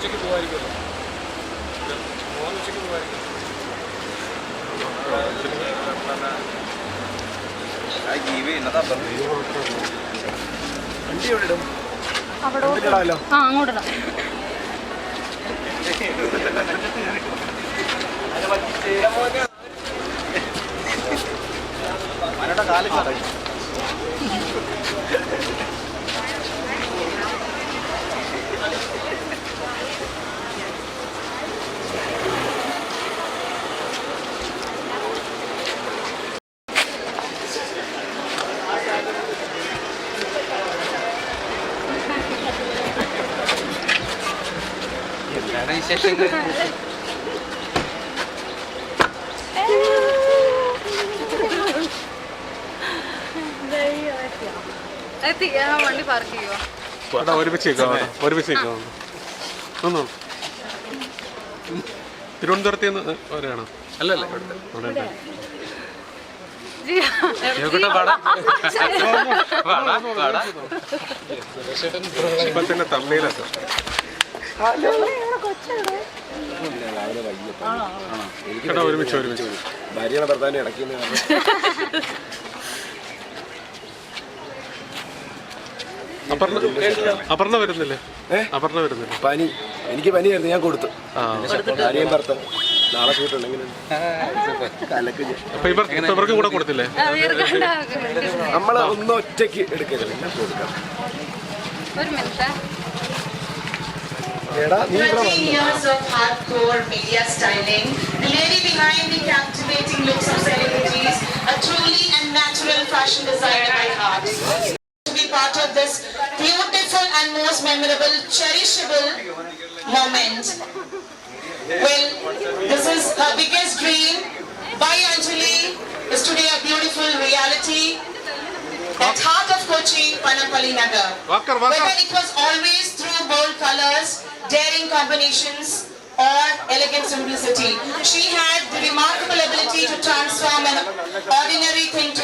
ഉച്ചയ്ക്ക് പോകുമായിരിക്കുമല്ലോ പോകാൻ ഉച്ചയ്ക്ക് പോകുമായിരിക്കും അവിടെ ആ അങ്ങോട്ടിടാം എത്തി ആ വണ്ടി പാർക്ക് ചെയ്യുവോ? ചേട്ടാ ഒരുമിച്ച് നിൽക്കാം കേട്ടോ. ഒരുമിച്ച് നിൽക്കാം ഒന്നോ തിരുവനന്തപുരത്ത് നിന്ന് വരെയാണോ? അല്ലല്ലേ അവിടെ ഇപ്പൊ തന്നെ തമ്മിലൊക്കെ. ചേട്ടാ ഒരുമിച്ച് ഒരുമിച്ച്. ഭാര്യയുടെ ഭർത്താവിന്റെ ഇടയ്ക്ക് അപർണ വരുന്നില്ലേ? അപർണ വരുന്നില്ലേ? പനി. എനിക്ക് പനിയായിരുന്നു ഞാൻ കൊടുത്തു. ഭാര്യയും ഭർത്താവ്. നാളെ ഇപ്പൊ ഇവർക്കും കൂടെ കൊടുത്തില്ലേ? നമ്മൾ ഒന്ന് ഒറ്റയ്ക്ക് എടുക്കരുത്. ഞാൻ കൊടുക്കാം. ഒരു minute. 13 years of hardcore media styling, The lady behind the captivating looks of celebrities, a truly and natural fashion designer by heart. To be part of this beautiful and most memorable, cherishable moment. Well, this is her biggest dream. By Anjali is today a beautiful reality that Panampally Nagar. Whether it was always through bold colors, daring combinations, or elegant simplicity. She had the remarkable ability to transform an ordinary thing